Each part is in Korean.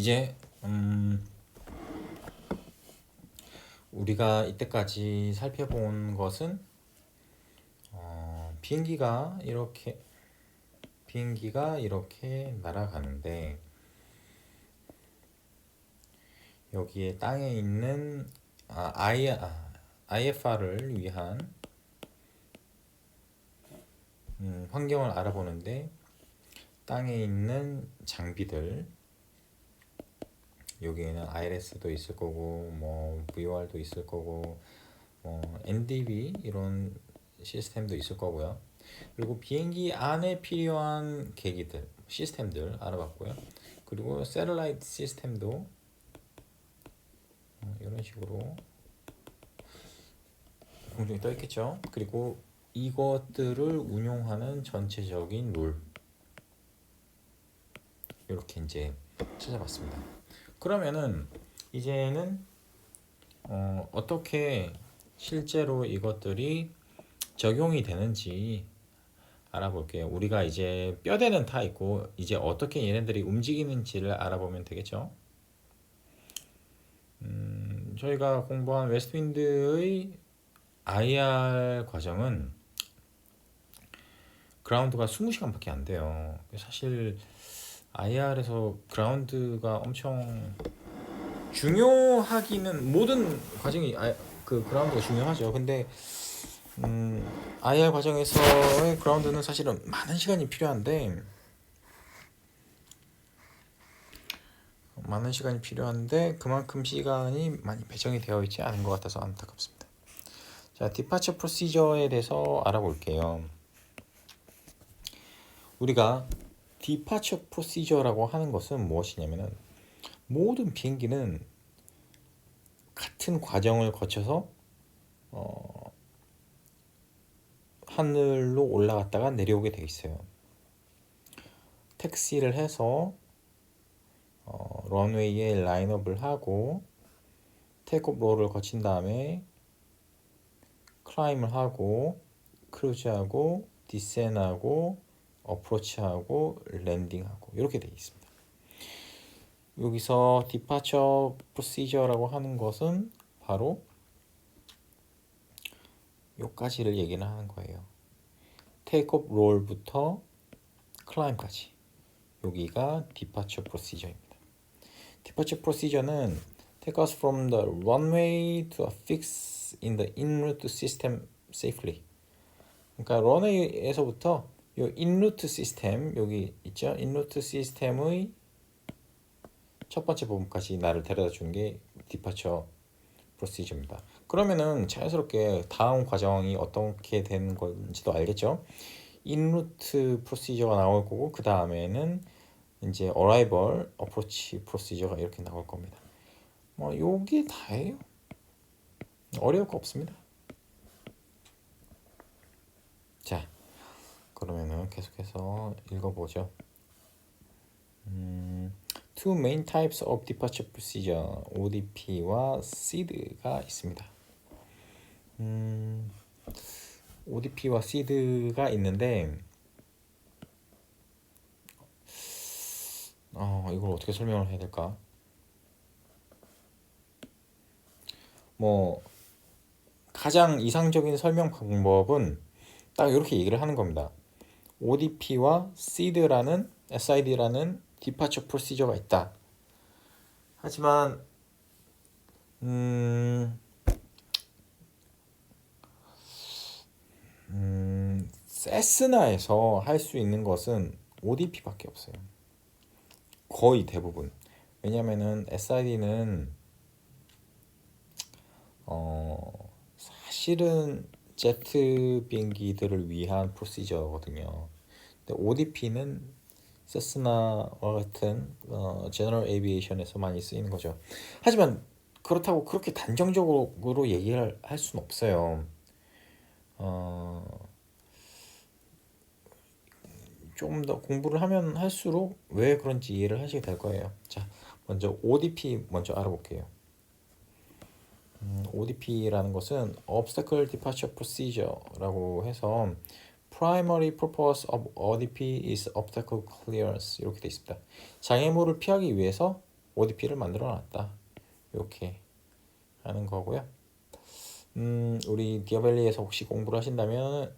이제 음, 우리가 이때까지 살펴본 것은 어, 비행기가 이렇게 비행기가 이렇게 날아가는데 여기에 땅에 있는 아, I, 아, IFR을 위한 음, 환경을 알아보는데 땅에 있는 장비들 여기에는 IRS도 있을 거고 뭐 VOR도 있을 거고 뭐 NDB 이런 시스템도 있을 거고요. 그리고 비행기 안에 필요한 계기들 시스템들 알아봤고요. 그리고 세틀라이트 시스템도 어, 이런 식으로 공중에 떠 있겠죠. 그리고 이것들을 운용하는 전체적인 룰 이렇게 이제 찾아봤습니다. 그러면은 이제는 어, 어떻게 실제로 이것들이 적용이 되는지 알아볼게요. 우리가 이제 뼈대는 다 있고 이제 어떻게 얘네들이 움직이는지를 알아보면 되겠죠. 음, 저희가 공부한 웨스트윈드의 IR 과정은 그라운드가 20시간밖에 안 돼요. 사실 IR에서 그라운드가 엄청 중요하기는 모든 과정이 아, 그 그라운드가 중요하죠. 근데 음, IR 과정에서의 그라운드는 사실은 많은 시간이 필요한데 많은 시간이 필요한데 그만큼 시간이 많이 배정이 되어 있지 않은 것 같아서 안타깝습니다. 자, 디파처 프로시저에 대해서 알아볼게요. 우리가 디파처 프로시저라고 하는 것은 무엇이냐면은 모든 비행기는 같은 과정을 거쳐서 어, 하늘로 올라갔다가 내려오게 돼 있어요. 택시를 해서 어, 런웨이에 라인업을 하고 테이크업 롤을 거친 다음에 클라임을 하고 크루즈하고 디센하고 어프로치하고 랜딩하고 이렇게 되어 있습니다. 여기서 디파처 프로시저라고 하는 것은 바로 요까지를 얘기를 하는 거예요. 테이크업 롤부터 클라임까지 여기가 디파처 프로시저입니다. 디파처 프로시저는 take us from the runway to a fix in the en route system safely. 그러니까 런웨이에서부터 요 인루트 시스템 여기 있죠? 인루트 시스템의 첫 번째 부분까지 나를 데려다 주는 게 디파처 프로시저입니다. 그러면은 자연스럽게 다음 과정이 어떻게 되는 건지도 알겠죠? 인루트 프로시저가 나올 거고 그 다음에는 이제 어라이벌 어프로치 프로시저가 이렇게 나올 겁니다. 뭐 요게 다예요. 어려울 거 없습니다. 자, 그러면은 계속해서 읽어보죠. 음, two main types of departure procedure, ODP와 SID가 있습니다. 음, ODP와 SID가 있는데, 어, 이걸 어떻게 설명을 해야 될까? 뭐, 가장 이상적인 설명 방법은 딱 이렇게 얘기를 하는 겁니다. ODP와 SID라는 SID라는 디파처 프로시저가 있다. 하지만 음, 음, 세스나에서 할 수 있는 것은 ODP밖에 없어요. 거의 대부분. 왜냐면은 SID는 어, 사실은 제트 비행기들을 위한 프로시저거든요. 근데 ODP는 세스나와 같은 어, 제너럴 에이비에이션에서 많이 쓰이는 거죠. 하지만 그렇다고 그렇게 단정적으로 얘기를 할 수는 없어요. 어, 좀더 공부를 하면 할수록 왜 그런지 이해를 하시게 될 거예요. 자, 먼저 ODP 먼저 알아볼게요. 음, ODP라는 것은 Obstacle Departure Procedure라고 해서 Primary Purpose of ODP is Obstacle Clearance 이렇게 되어 있습니다. 장애물을 피하기 위해서 ODP를 만들어 놨다. 이렇게 하는 거고요. 음, 우리 디아벨리에서 혹시 공부를 하신다면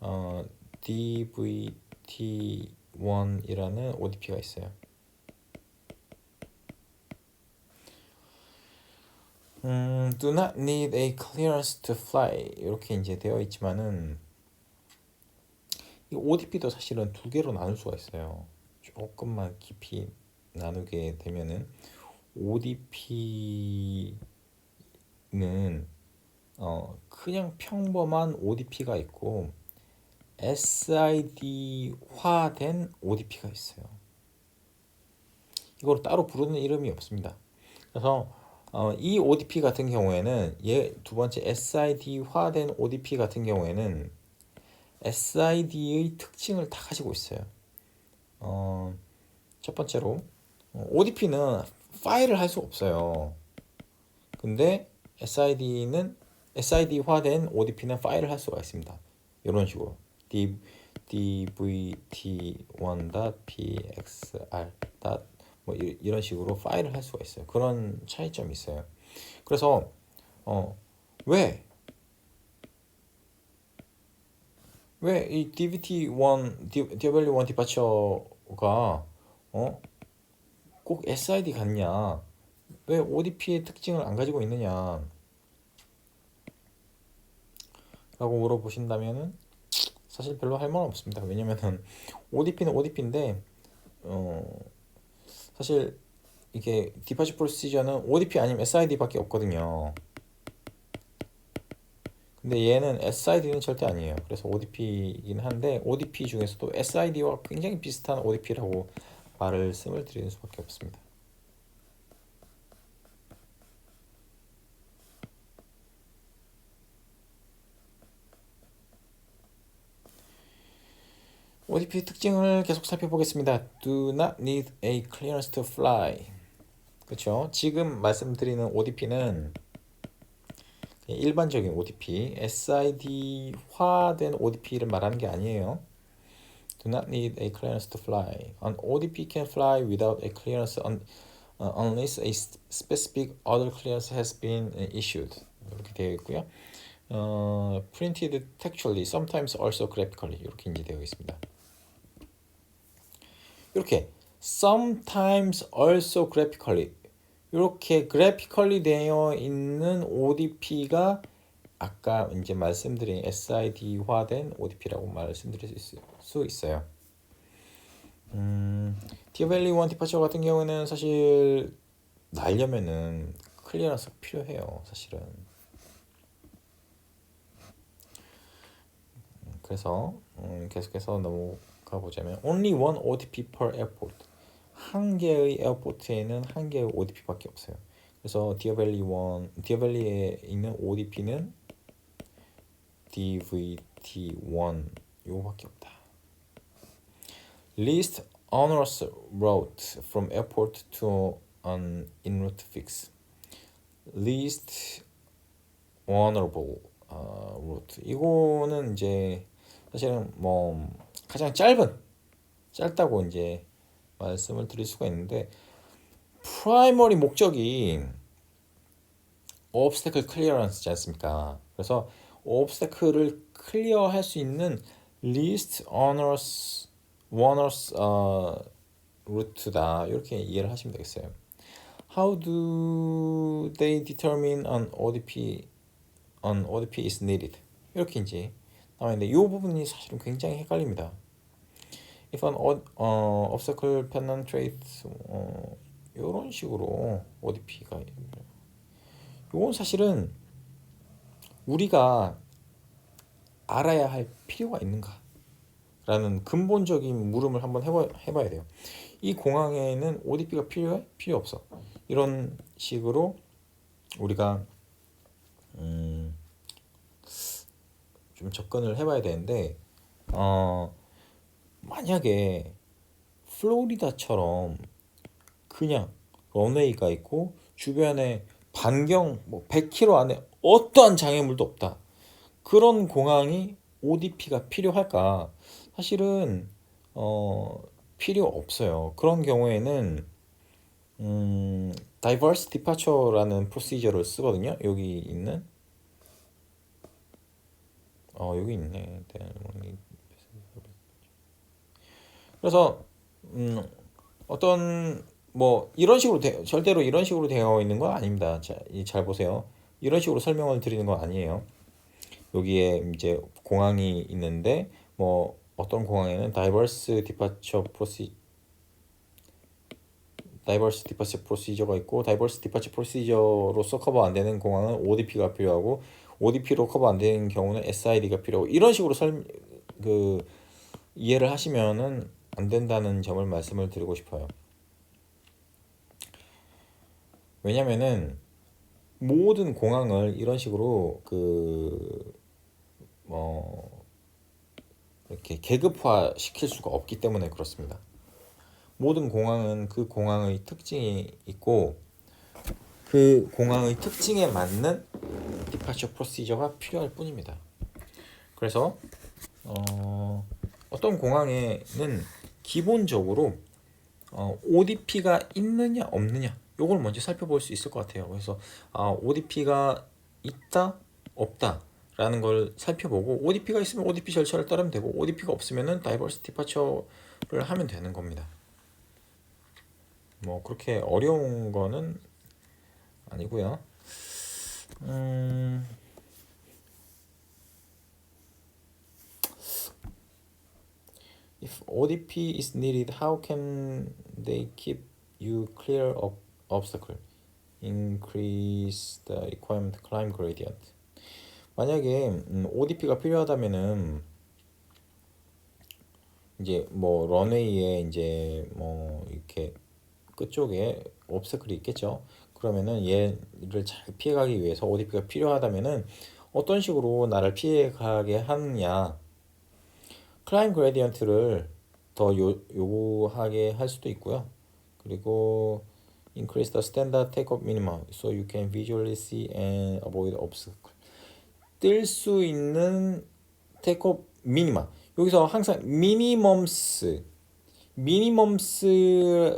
어, DVT1이라는 ODP가 있어요. 음, do not need a clearance to fly 이렇게 이제 되어 있지만은 이 ODP도 사실은 두 개로 나눌 수가 있어요. 조금만 깊이 나누게 되면은 ODP는 어 그냥 평범한 ODP가 있고 SID화된 ODP가 있어요. 이걸 따로 부르는 이름이 없습니다. 그래서 어, 이 ODP 같은 경우에는 얘 두 번째 SID화된 ODP 같은 경우에는 SID의 특징을 다 가지고 있어요. 어, 첫 번째로 어, ODP는 파일을 할 수 없어요. 근데 SID는 SID화된 ODP는 파일을 할 수가 있습니다. 이런 식으로 d, dvt1.pxr 뭐 이런 식으로 파일을 할 수가 있어요. 그런 차이점이 있어요. 그래서 어, 왜 왜 이 DVT1, DW1 디파처가 어? 꼭 SID 같냐? 왜 ODP의 특징을 안 가지고 있느냐? 라고 물어보신다면은 사실 별로 할 말은 없습니다. 왜냐면은 ODP는 ODP인데 어 사실 이게 디파처 프로시저는 ODP 아니면 SID밖에 없거든요. 근데 얘는 SID는 절대 아니에요. 그래서 ODP이긴 한데 ODP 중에서도 SID와 굉장히 비슷한 ODP라고 말씀을 드리는 수밖에 없습니다. ODP 특징을 계속 살펴보겠습니다. Do not need a clearance to fly. 그렇죠? 지금 말씀드리는 ODP는 일반적인 ODP, SID화된 ODP를 말하는 게 아니에요. Do not need a clearance to fly. An ODP can fly without a clearance un, uh, unless a specific other clearance has been issued. 이렇게 되어 있고요. 어, printed textually, sometimes also graphically 이렇게 이제 되어 있습니다. 이렇게 sometimes also graphically 이렇게 graphically 되어 있는 ODP가 아까 이제 말씀드린 SID화된 ODP라고 말씀드릴 수 있어요. 음, 디어밸리 원 디파처 같은 경우는 사실 날려면은 클리어런스 필요해요, 사실은. 그래서 음, 계속해서 넘어 가 보자면 only one ODP per airport. 한 개의 에어포트에는 한 개의 ODP밖에 없어요. 그래서 디어밸리 원 디어밸리에 있는 ODP는 DVT1 요거밖에 없다. Least onerous route from airport to an en route fix. Least vulnerable uh, route. 이거는 이제 사실은 뭐 가장 짧은 짧다고 이제 말씀을 드릴 수가 있는데 프라이머리 목적이 obstacle clearance지 않습니까? 그래서 obstacle을 클리어할 수 있는 least onerous onerous 어, route다 이렇게 이해를 하시면 되겠어요. How do they determine an ODP an ODP is needed? 이렇게 이제 나와 있는데 이 부분이 사실은 굉장히 헷갈립니다. If an 어, obstacle penetrates 어, 이런 식으로 ODP가 이건 사실은 우리가 알아야 할 필요가 있는가? 라는 근본적인 물음을 한번 해봐, 해봐야 돼요. 이 공항에는 ODP가 필요해? 필요 없어. 이런 식으로 우리가 음, 좀 접근을 해봐야 되는데 어, 만약에 플로리다처럼 그냥 런웨이가 있고 주변에 반경 뭐 100km 안에 어떠한 장애물도 없다. 그런 공항이 ODP가 필요할까? 사실은 어 필요 없어요. 그런 경우에는 음, diverse departure라는 프로시저를 쓰거든요. 여기 있는 어 여기 있네. 그래서 음, 어떤 뭐 이런 식으로 되, 절대로 이런 식으로 되어 있는 건 아닙니다. 자, 이잘 보세요. 이런 식으로 설명을 드리는 건 아니에요. 여기에 이제 공항이 있는데 뭐 어떤 공항에는 diverse departure procedure diverse departure procedure가 있고 diverse departure procedure로서 커버 안 되는 공항은 ODP가 필요하고 ODP로 커버 안 되는 경우는 SID가 필요하고 이런 식으로 설그 이해를 하시면은 안 된다는 점을 말씀을 드리고 싶어요. 왜냐면은 모든 공항을 이런 식으로 그뭐 이렇게 계급화 시킬 수가 없기 때문에 그렇습니다. 모든 공항은 그 공항의 특징이 있고 그 공항의 특징에 맞는 디파처 프로시저가 필요할 뿐입니다. 그래서 어, 어떤 공항에는 기본적으로 어, ODP가 있느냐 없느냐 요걸 먼저 살펴볼 수 있을 것 같아요. 그래서 아, ODP가 있다 없다 라는 걸 살펴보고 ODP가 있으면 ODP 절차를 따르면 되고 ODP가 없으면은 다이버시티 디파처를 하면 되는 겁니다. 뭐 그렇게 어려운 거는 아니고요. 음... If ODP is needed, how can they keep you clear of obstacle? Increase the requirement climb gradient. 만약에 음, ODP가 필요하다면은 이제 뭐 런웨이에 이제 뭐 이렇게 끝쪽에 옵스클이 있겠죠. 그러면은 얘를 잘 피해가기 위해서 ODP가 필요하다면은 어떤 식으로 나를 피해가게 하느냐 클라임 그레디언트를 더 요, 요구하게 할 수도 있고요. 그리고 increase the standard takeoff minimum so you can visually see and avoid obstacle. 뜰 수 있는 테이크업 미니마. 여기서 항상 미니멈스 미니멈스라는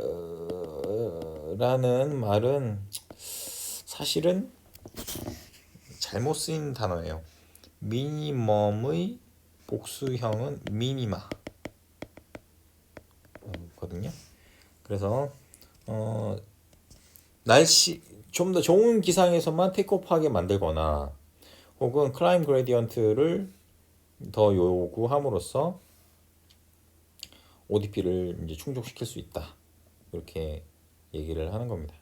말은 사실은 잘못 쓰인 단어예요. 미니멈의 복수형은 미니마 거든요. 그래서 어 날씨 좀 더 좋은 기상에서만 테이크오프하게 만들거나 혹은 클라임 그레디언트를 더 요구함으로써 ODP를 이제 충족시킬 수 있다. 이렇게 얘기를 하는 겁니다.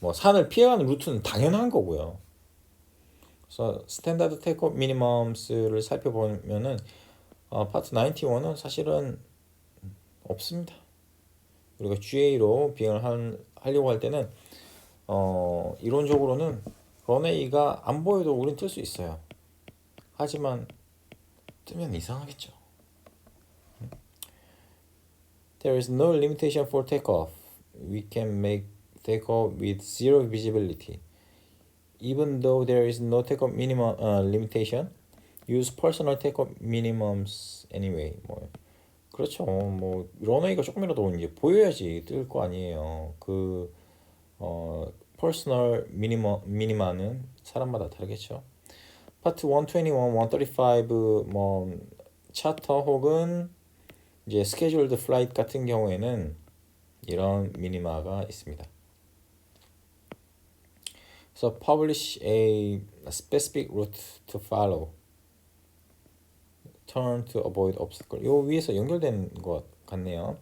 뭐 산을 피해가는 루트는 당연한 거고요. 그래서 스탠다드 테이크업 미니멈스를 살펴보면은 어, 파트 91은 사실은 없습니다. 우리가 GA로 비행을 한, 하려고 할 때는 어, 이론적으로는 런웨이가 안 보여도 우린 뜰 수 있어요. 하지만 뜨면 이상하겠죠. There is no limitation for takeoff. We can make takeoff with zero visibility. Even though there is no takeoff minimum uh, limitation, use personal takeoff minimums anyway. 뭐 그렇죠. 뭐 런웨이가 조금이라도 이제 보여야지 뜰 거 아니에요. 그 어, 퍼스널 미니머 미니마는 사람마다 다르겠죠. 파트 121, 135뭐 차터 혹은 이제 스케줄드 플라이트 같은 경우에는 이런 미니마가 있습니다. So publish a specific route to follow. Turn to avoid obstacle. 요 위에서 연결된 것 같네요.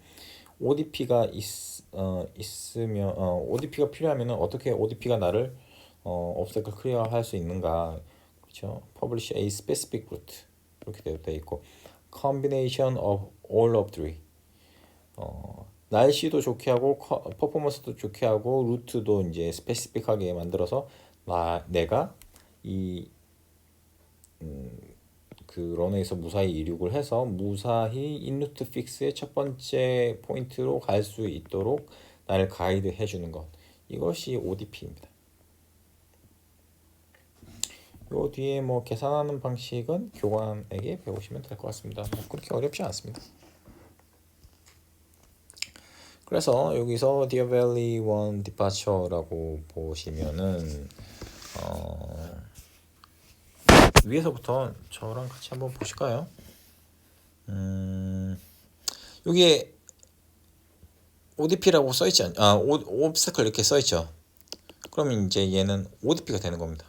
ODP가 있, 어, 있으면 어, ODP가 필요하면 어떻게 ODP가 나를 어, obstacle 클리어할 수 있는가? 그렇죠? Publish a specific route 이렇게 되어 있고 combination of all of three. 어, 날씨도 좋게 하고 커, 퍼포먼스도 좋게 하고 루트도 이제 스페시픽하게 만들어서 나 내가 이 음, 그 런웨이에서 무사히 이륙을 해서 무사히 인루트 픽스의 첫 번째 포인트로 갈 수 있도록 나를 가이드 해주는 것 이것이 ODP입니다. 요 뒤에 뭐 계산하는 방식은 교관에게 배우시면 될 것 같습니다. 뭐 그렇게 어렵지 않습니다. 그래서 여기서 Deer Valley One Departure라고 보시면은 어, 위에서부터 저랑 같이 한번 보실까요? 음, 여기에 ODP라고 써있지 않, 아, 오, obstacle 이렇게 써있죠. 그러면 이제 얘는 ODP가 되는 겁니다.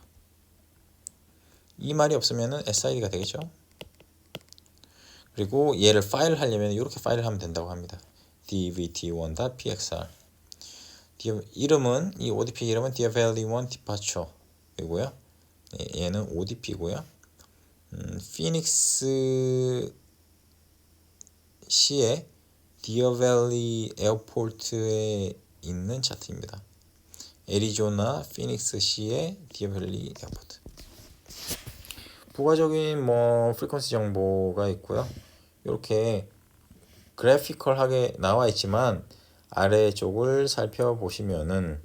이 말이 없으면은 SID가 되겠죠. 그리고 얘를 파일 하려면 이렇게 파일을 하면 된다고 합니다. dvt1.pxr 이름은 이 ODP 이름은 Deer Valley One Departure이고요. 예, 얘는 ODP고요. 음, 피닉스 시의 디어밸리 에어포트에 있는 차트입니다. 애리조나 피닉스 시의 디어밸리 에어포트. 부가적인 뭐 프리퀀시 정보가 있고요. 이렇게 그래피컬하게 나와 있지만 아래쪽을 살펴보시면은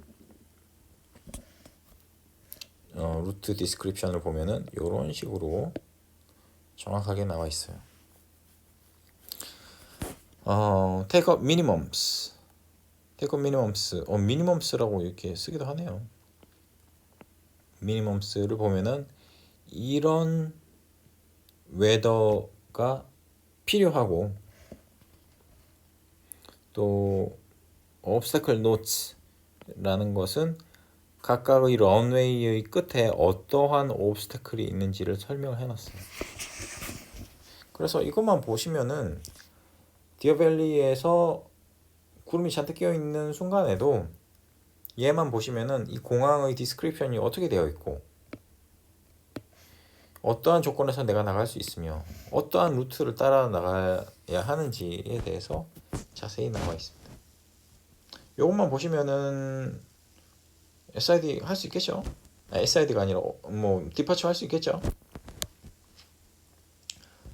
어, 루트 디스크립션을 보면은 이런 식으로 정확하게 나와 있어요. 어, take up minimums. take up minimums. 어, minimums라고 이렇게 쓰기도 하네요. minimums를 보면은 이런 웨더가 필요하고 또 obstacle notes라는 것은 각각의 런웨이의 끝에 어떠한 obstacle이 있는지를 설명을 해놨어요. 그래서 이것만 보시면은 디어밸리에서 구름이 잔뜩 끼어 있는 순간에도 얘만 보시면은 이 공항의 디스크립션이 어떻게 되어 있고 어떠한 조건에서 내가 나갈 수 있으며 어떠한 루트를 따라 나가야 하는지에 대해서 자세히 나와 있습니다. 이것만 보시면은 SID 할 수 있겠죠? 아, SID가 아니라 뭐 디파처 할 수 있겠죠?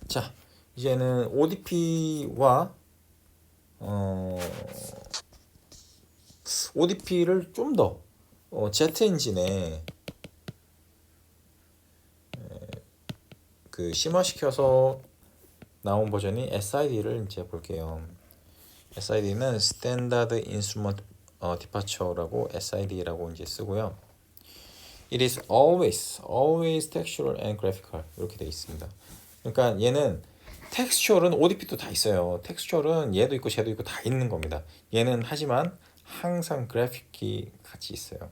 자, 이제는 ODP와 어, ODP를 좀더 어, 제트 엔진에 그 심화시켜서 나온 버전이 SID를 이제 볼게요. SID는 Standard Instrument 어, Departure라고 SID라고 이제 쓰고요. It is always, always textual and graphical 이렇게 되어 있습니다. 그러니까 얘는 텍스처얼은 ODP도 다 있어요. 텍스처얼은 얘도 있고 쟤도 있고 다 있는 겁니다. 얘는 하지만 항상 그래픽이 같이 있어요.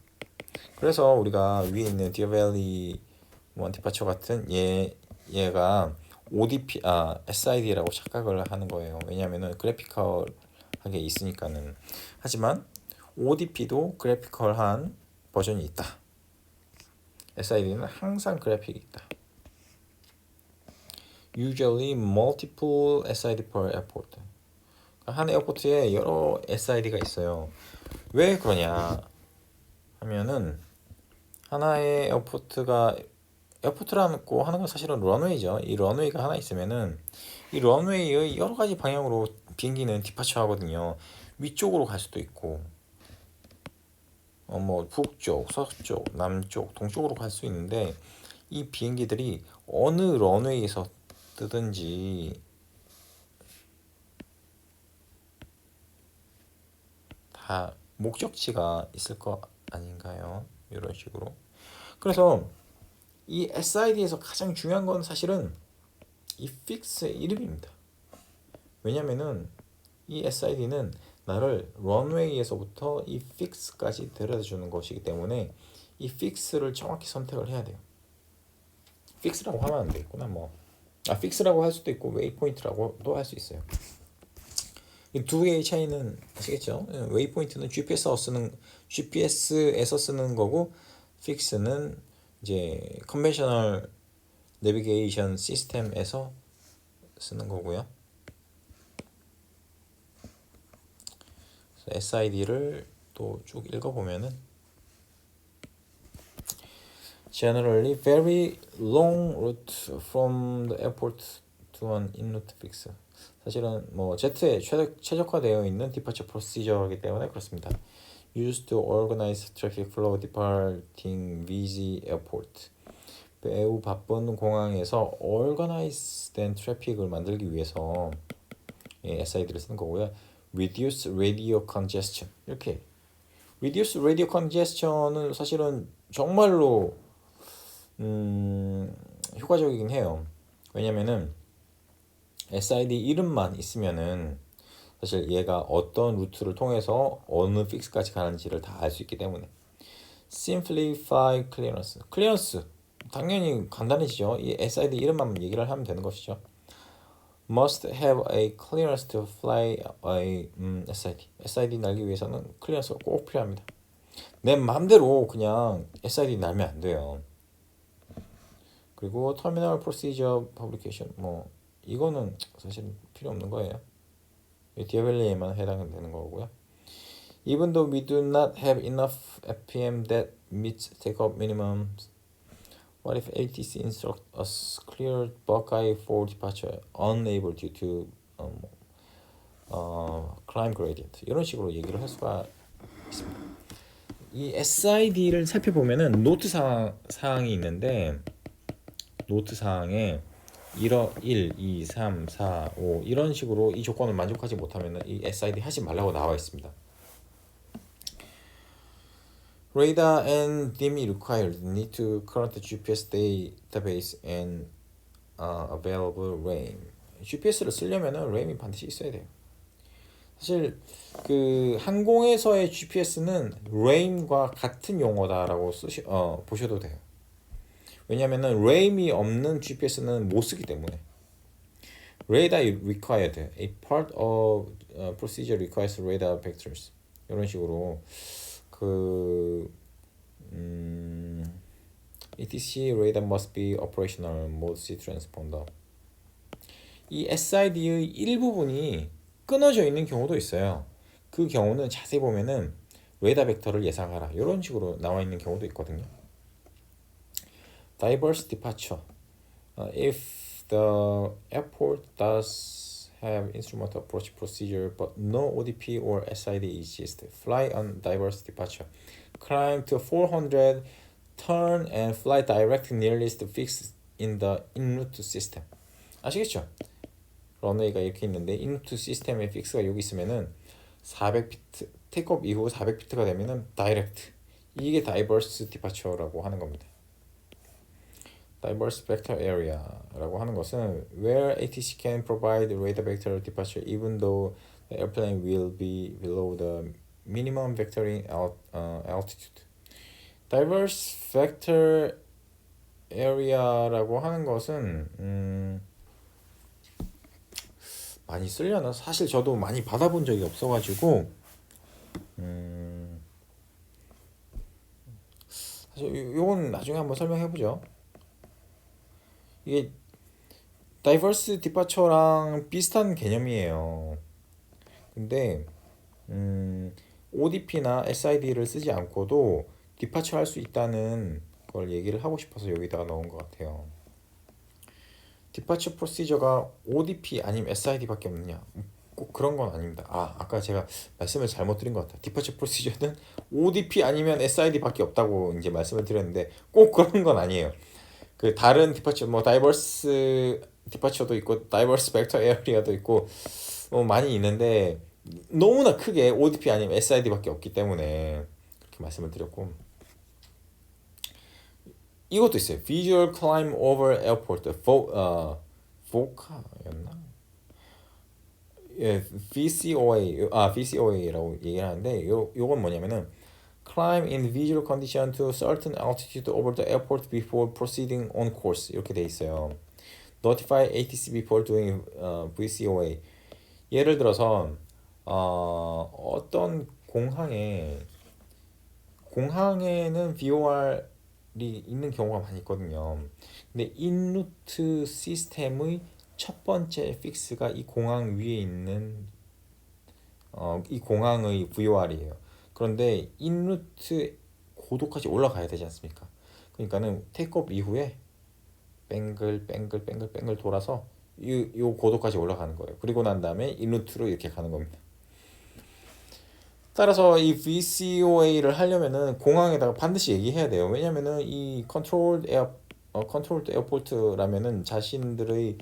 그래서 우리가 위에 있는 디어밸리 원티파처 같은 얘 얘가 ODP 아 SID라고 착각을 하는 거예요. 왜냐하면은 그래피컬하게 있으니까는. 하지만 ODP도 그래피컬한 버전이 있다. SID는 항상 그래픽이 있다. Usually multiple SID per airport. 한 에어포트에 여러 SID가 있어요. 왜 그러냐 하면은 하나의 에어포트가 에어포트라고 하는 건 사실은 런웨이죠. 이 런웨이가 하나 있으면은 이 런웨이의 여러 가지 방향으로 비행기는 디파처 하거든요. 위쪽으로 갈 수도 있고, 어, 뭐 북쪽, 서쪽, 남쪽, 동쪽으로 갈 수 있는데 이 비행기들이 어느 런웨이에서 뜨든지 다 목적지가 있을 거 아닌가요? 이런 식으로. 그래서 이 SID에서 가장 중요한 건 사실은 이 픽스의 이름입니다. 왜냐면은 이 SID는 나를 런웨이에서부터 이 픽스까지 데려다 주는 것이기 때문에 이 픽스를 정확히 선택을 해야 돼요. 픽스라고 하면 안 되겠구나 뭐. 아 픽스라고 할 수도 있고 웨이포인트라고도 할 수 있어요. 이 두 개의 차이는 아시겠죠? 웨이포인트는 GPS에서 쓰는 GPS에서 쓰는 거고 픽스는 이제 컨벤셔널 내비게이션 시스템에서 쓰는 거고요. SID를 또 쭉 읽어보면은 generally very long route from the airport to an in-route fix. 사실은 뭐 제트에 최적, 최적화되어 있는 디파처 프로시저이기 때문에 그렇습니다. Used to organize traffic flow departing VZ airport. 매우 바쁜 공항에서 organize 된 트래픽을 만들기 위해서 예, SID를 쓰는 거고요. reduce radio congestion 이렇게 reduce radio congestion은 사실은 정말로 음, 효과적이긴 해요. 왜냐면은 SID 이름만 있으면은 사실 얘가 어떤 루트를 통해서 어느 픽스까지 가는지를 다 알 수 있기 때문에 simplify clearance clearance 당연히 간단해지죠. 이 SID 이름만 얘기를 하면 되는 것이죠. must have a clearance to fly a 음, SID. SID 날기 위해서는 clearance가 꼭 필요합니다. 내 마음대로 그냥 SID 날면 안 돼요. 그리고 terminal procedure publication 뭐 이거는 사실 필요 없는 거예요. 디아벨리에만 해당되는 거고요. Even though we do not have enough FPM that meets takeoff minimums, what if ATC instruct us clear Buckeye for departure unable due to um, 어, climb gradient 이런 식으로 얘기를 할 수가 있습니다. 이 SID를 살펴보면은 노트 사항, 사항이 있는데 노트 사항에 1어 1, 2, 3, 4, 5 이런 식으로 이 조건을 만족하지 못하면 이 SID 하지 말라고 나와 있습니다. Radar and DME required need to current GPS database and uh, available RAM. GPS를 쓰려면은 RAM이 반드시 있어야 돼요. 사실 그 항공에서의 GPS는 RAM과 같은 용어다라고 쓰시 어 보셔도 돼요. 왜냐면은 RAM이 없는 GPS는 못 쓰기 때문에. Radar required. A part of uh, procedure requires radar vectors. 이런 식으로 그 음, ETC radar must be operational mode C transponder. 이 SID의 일부분이 끊어져 있는 경우도 있어요. 그 경우는 자세히 보면은 레이더 벡터를 예상하라 이런 식으로 나와 있는 경우도 있거든요. Diverse departure. Uh, if the airport does have instrument approach procedure but no ODP or SID exists, fly on diverse departure. Climb to 400, turn and fly direct nearest fix in the in-route system. 아시겠죠? 런웨이가 이렇게 있는데 in-route 시스템의 픽스가 여기 있으면은 400피트 테이크업 이후 400피트가 되면은 다이렉트 이게 다이버스 디파처라고 하는 겁니다. Diverse vector area라고 하는 것은 where ATC can provide radar vector departure even though the airplane will be below the minimum vectoring alt, uh, altitude. diverse vector area라고 하는 것은 음, 많이 쓰려나 사실 저도 많이 받아본 적이 없어가지고 음, 사실 요- 요건 나중에 한번 설명해 보죠. 이게 다이버스 디파처랑 비슷한 개념이에요. 근데 음, ODP나 SID를 쓰지 않고도 디파처 할 수 있다는 걸 얘기를 하고 싶어서 여기다가 넣은 것 같아요. 디파처 프로시저가 ODP 아니면 SID밖에 없느냐? 꼭 그런 건 아닙니다. 아, 아까 제가 말씀을 잘못 드린 것 같아요. 디파처 프로시저는 ODP 아니면 SID밖에 없다고 이제 말씀을 드렸는데 꼭 그런 건 아니에요. 그 다른 디파처 뭐 다이버스 디파처도 있고 다이버스 벡터 에어리아도 있고 뭐 많이 있는데 너무나 크게 ODP 아니면 SID밖에 없기 때문에 그렇게 말씀을 드렸고 이것도 있어요. Visual Climb Over Airport, 보, 어, VOCA였나? 예, VCOA, 아 VCOA라고 얘기를 하는데 요 요건 뭐냐면은 climb in visual condition to certain altitude over the airport before proceeding on course 이렇게 돼 있어요. Notify ATC before doing 어, VCOA. 예를 들어서 어, 어떤 공항에 공항에는 VOR이 있는 경우가 많이 있거든요. 근데 인루트 시스템의 첫 번째 픽스가 이 공항 위에 있는 어, 이 공항의 VOR이에요. 그런데 인루트 고도까지 올라가야 되지 않습니까? 그러니까는 테이크업 이후에 뱅글 뱅글 뱅글 뱅글 돌아서 이, 이 고도까지 올라가는 거예요. 그리고 난 다음에 인루트로 이렇게 가는 겁니다. 따라서 이 VCOA를 하려면은 공항에다가 반드시 얘기해야 돼요. 왜냐면은 이 컨트롤 에어 어, 컨트롤 에어포트라면은 자신들의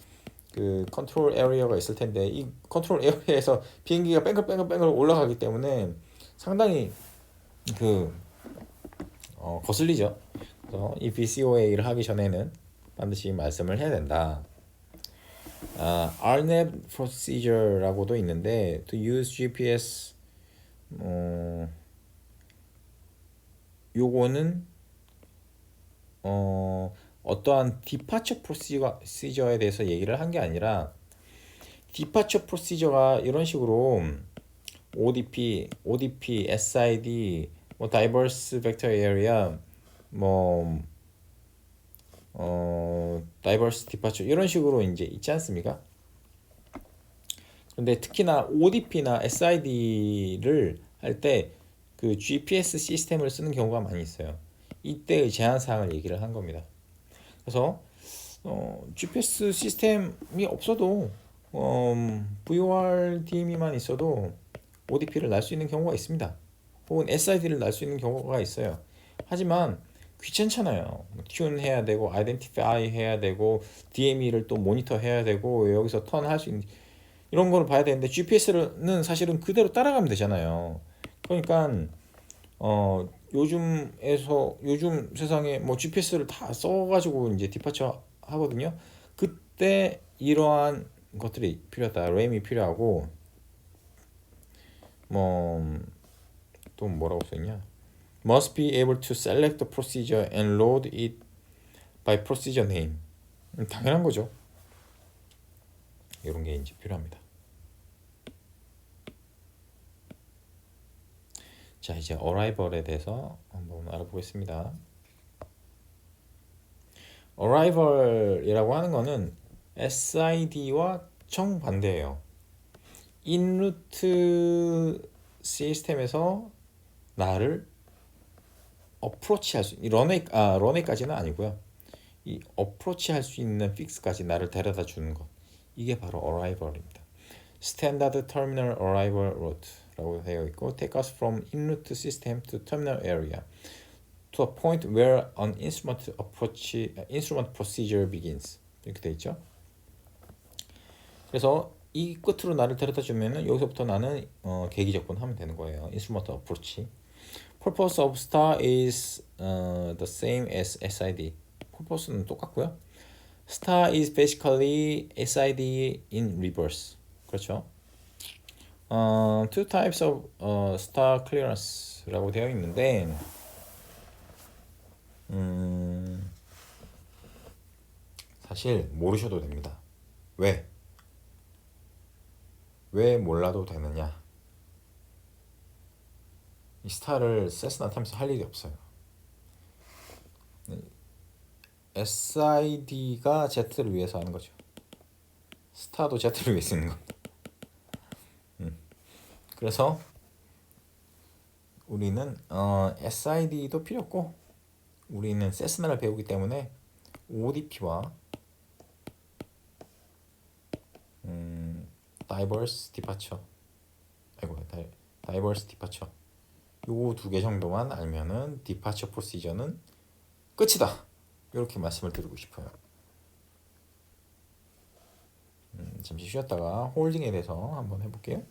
그 컨트롤 에리어가 있을 텐데 이 컨트롤 에리어에서 비행기가 뺑글뺑글뺑글 올라가기 때문에 상당히 그 어, 거슬리죠. 그래서 이 BCOA를 하기 전에는 반드시 말씀을 해야 된다. 아, RNAV procedure라고도 있는데 to use GPS 어, 요거는 어, 어떠한 departure procedure에 대해서 얘기를 한 게 아니라 departure procedure가 이런 식으로 ODP, ODP, SID, 뭐 diverse vector area, 뭐 어, diverse departure 이런 식으로 이제 있지 않습니까? 근데 특히나 ODP나 SID를 할 때 그 GPS 시스템을 쓰는 경우가 많이 있어요. 이때의 제한 사항을 얘기를 한 겁니다. 그래서 어, GPS 시스템이 없어도 어, VORDM이만 있어도 ODP를 날 수 있는 경우가 있습니다. 혹은 SID를 날 수 있는 경우가 있어요. 하지만 귀찮잖아요. 튠 해야 되고 아이덴티파이 해야 되고 DME를 또 모니터 해야 되고 여기서 턴 할 수 있는 이런 거를 봐야 되는데 GPS는 사실은 그대로 따라가면 되잖아요. 그러니까 어 요즘에서 요즘 세상에 뭐 GPS를 다 써가지고 이제 디파처 하거든요. 그때 이러한 것들이 필요하다. 램이 필요하고 뭐또 뭐라고 써있냐? Must be able to select the procedure and load it by procedure name. 음, 당연한 거죠. 이런 게 이제 필요합니다. 자 이제 arrival에 대해서 한번 알아보겠습니다. arrival이라고 하는 거는 SID와 정반대예요. 인루트 시스템에서 나를 어프로치 할 수 런웨이 아 런웨이까지는 아니고요. 이 어프로치 할 수 있는 픽스까지 나를 데려다 주는 것. 이게 바로 arrival입니다. Standard Terminal Arrival Route라고 되어 있고 take us from in-route system to terminal area to a point where an instrument approach instrument procedure begins 이렇게 돼 있죠. 그래서 이 끝으로 나를 데려다 주면은 여기서부터 나는 어, 계기 접근하면 되는 거예요. instrument approach. Purpose of star is uh, the same as SID. purpose는 똑같고요. Star is basically SID in reverse. 그렇죠. 어, two types of 어, star clearance라고 되어 있는데 음, 사실 모르셔도 됩니다. 왜? 왜 몰라도 되느냐? 이 스타를 세스나 타면서 할 일이 없어요. SID가 Z를 위해서 하는 거죠. 스타도 Z를 위해서 쓰는 거. 음. 그래서 우리는 어, SID도 필요 없고 우리는 세스나를 배우기 때문에 ODP와 음, diverse departure 아이고 diverse departure 요두개 정도만 알면은 departure procedure는 끝이다. 이렇게 말씀을 드리고 싶어요. 음, 잠시 쉬었다가 홀딩에 대해서 한번 해볼게요.